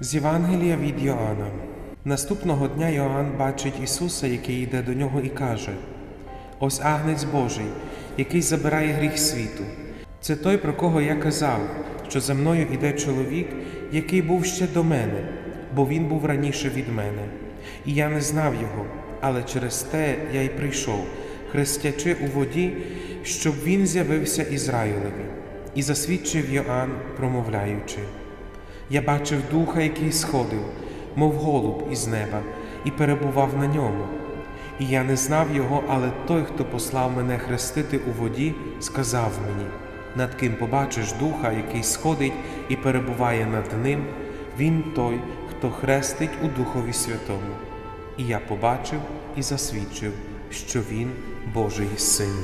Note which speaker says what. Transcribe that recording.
Speaker 1: З Євангелія від Йоанна. Наступного дня Йоанн бачить Ісуса, який йде до нього, і каже: Ось агнець Божий, який забирає гріх світу. Це той, про кого я казав, що за мною іде чоловік, який був ще до мене, бо він був раніше від мене. І я не знав його, але через те я й прийшов, хрестячи у воді, щоб він з'явився Ізраїлеві, і засвідчив Йоанн, промовляючи. Я бачив духа, який сходив, мов голуб із неба, і перебував на ньому. І я не знав його, але той, хто послав мене хрестити у воді, сказав мені: над ким побачиш духа, який сходить і перебуває над ним, він той, хто хрестить у Духові Святому. І я побачив і засвідчив, що він Божий син.